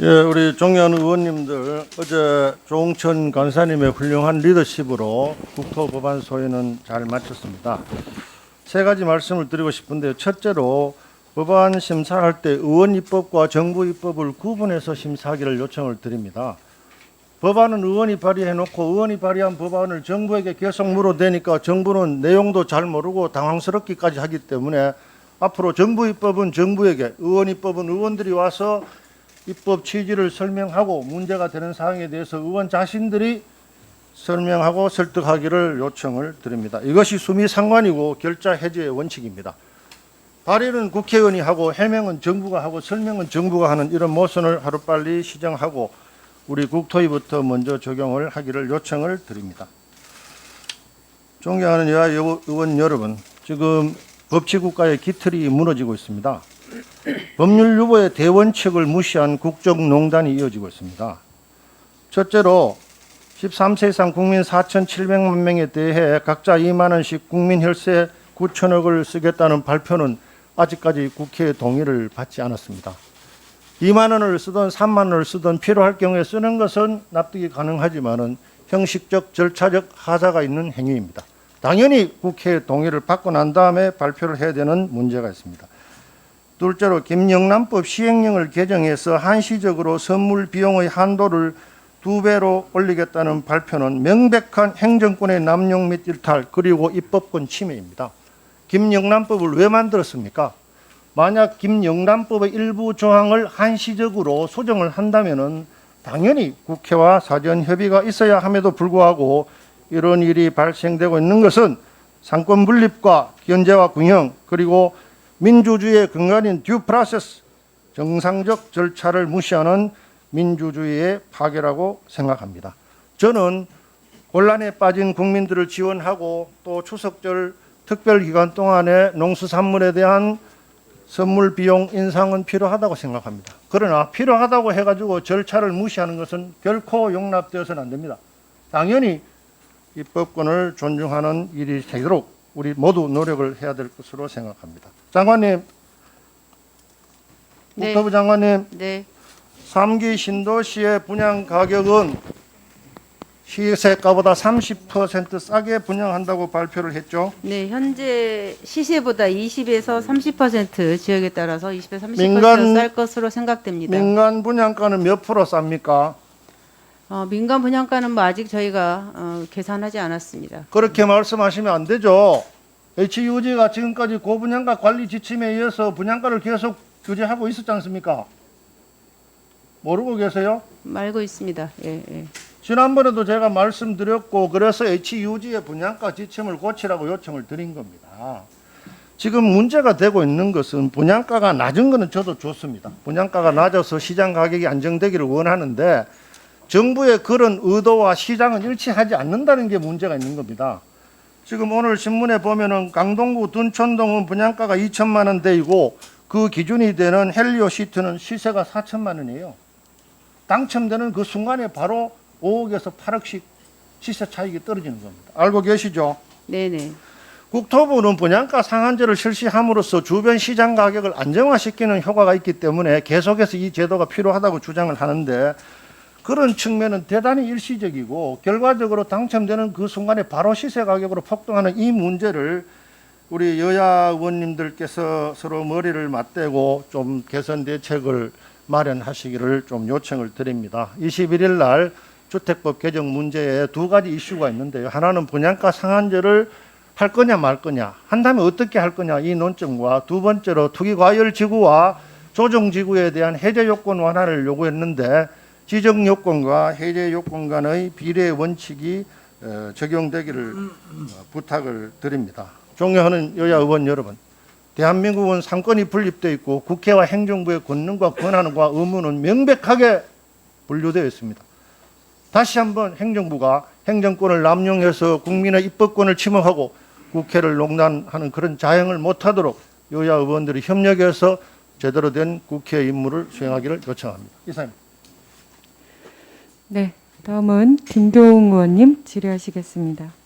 예, 우리 존경하는 의원님들 어제 조홍천 간사님의 훌륭한 리더십으로 국토법안 소위는 잘 마쳤습니다. 세 가지 말씀을 드리고 싶은데요. 첫째로 법안 심사할 때 의원 입법과 정부 입법을 구분해서 심사하기를 요청을 드립니다. 법안은 의원이 발의해놓고 의원이 발의한 법안을 정부에게 계속 물어대니까 정부는 내용도 잘 모르고 당황스럽기까지 하기 때문에 앞으로 정부 입법은 정부에게 의원 입법은 의원들이 와서 입법 취지를 설명하고 문제가 되는 사항에 대해서 의원 자신들이 설명하고 설득하기를 요청을 드립니다. 이것이 수미 상관이고 결자 해제의 원칙입니다. 발의는 국회의원이 하고 해명은 정부가 하고 설명은 정부가 하는 이런 모순을 하루빨리 시정하고 우리 국토위부터 먼저 적용을 하기를 요청을 드립니다. 존경하는 여야 의원 여러분, 지금 법치국가의 기틀이 무너지고 있습니다. 법률 유보의 대원칙을 무시한 국정농단이 이어지고 있습니다. 첫째로 13세 이상 국민 4,700만 명에 대해 각자 2만 원씩 국민 혈세 9천억을 쓰겠다는 발표는 아직까지 국회의 동의를 받지 않았습니다. 2만 원을 쓰든 3만 원을 쓰든 필요할 경우에 쓰는 것은 납득이 가능하지만은 형식적 절차적 하자가 있는 행위입니다. 당연히 국회의 동의를 받고 난 다음에 발표를 해야 되는 문제가 있습니다. 둘째로 김영란법 시행령을 개정해서 한시적으로 선물 비용의 한도를 두 배로 올리겠다는 발표는 명백한 행정권의 남용 및 일탈 그리고 입법권 침해입니다. 김영란법을 왜 만들었습니까? 만약 김영란법의 일부 조항을 한시적으로 수정을 한다면은 당연히 국회와 사전 협의가 있어야 함에도 불구하고 이런 일이 발생되고 있는 것은 상권 분립과 견제와 균형 그리고 민주주의의 근간인 듀 프로세스 정상적 절차를 무시하는 민주주의의 파괴라고 생각합니다. 저는 혼란에 빠진 국민들을 지원하고 또 추석절 특별 기간 동안에 농수산물에 대한 선물 비용 인상은 필요하다고 생각합니다. 그러나 필요하다고 해가지고 절차를 무시하는 것은 결코 용납되어서는 안 됩니다. 당연히 입법권을 존중하는 일이 되도록 우리 모두 노력을 해야 될 것으로 생각합니다. 장관님, 네. 국토부 장관님, 네, 3기 신도시의 분양 가격은 시세가보다 30% 싸게 분양한다고 발표를 했죠. 네 현재 시세보다 20에서 30% 지역에 따라서 20에서 30%쌀 민간- 것으로 생각됩니다. 민간 분양가는 몇 프로 쌉니까? 어, 민간 분양가는 뭐 아직 저희가 어, 계산하지 않았습니다. 그렇게 말씀하시면 안 되죠. HUG가 지금까지 고분양가 관리 지침에 의해서 분양가를 계속 규제하고 있었지 않습니까? 모르고 계세요? 말고 있습니다. 예, 예. 지난번에도 제가 말씀드렸고 그래서 HUG의 분양가 지침을 고치라고 요청을 드린 겁니다. 지금 문제가 되고 있는 것은 분양가가 낮은 거는 저도 좋습니다. 분양가가 낮아서 시장 가격이 안정되기를 원하는데 정부의 그런 의도와 시장은 일치하지 않는다는 게 문제가 있는 겁니다. 지금 오늘 신문에 보면은 강동구 둔촌동은 분양가가 2천만 원대이고 그 기준이 되는 헬리오 시트는 시세가 4천만 원이에요. 당첨되는 그 순간에 바로 5억에서 8억씩 시세 차익이 떨어지는 겁니다. 알고 계시죠? 네, 네. 국토부는 분양가 상한제를 실시함으로써 주변 시장 가격을 안정화시키는 효과가 있기 때문에 계속해서 이 제도가 필요하다고 주장을 하는데 그런 측면은 대단히 일시적이고 결과적으로 당첨되는 그 순간에 바로 시세 가격으로 폭등하는 이 문제를 우리 여야 의원님들께서 서로 머리를 맞대고 좀 개선 대책을 마련하시기를 좀 요청을 드립니다. 21일 날 주택법 개정 문제에 두 가지 이슈가 있는데요. 하나는 분양가 상한제를 할 거냐 말 거냐 한다면 어떻게 할 거냐 이 논점과 두 번째로 투기 과열 지구와 조정 지구에 대한 해제 요건 완화를 요구했는데 지정 요건과 해제 요건 간의 비례 원칙이 어, 적용되기를 어, 부탁을 드립니다. 존경하는 여야 의원 여러분, 대한민국은 상권이 분립되어 있고 국회와 행정부의 권능과 권한과 의무는 명백하게 분류되어 있습니다. 다시 한번 행정부가 행정권을 남용해서 국민의 입법권을 침해하고 국회를 농단하는 그런 자행을 못하도록 여야 의원들이 협력해서 제대로 된 국회 임무를 수행하기를 요청합니다. 이상입니다. 네, 다음은 김도웅 의원님 질의하시겠습니다.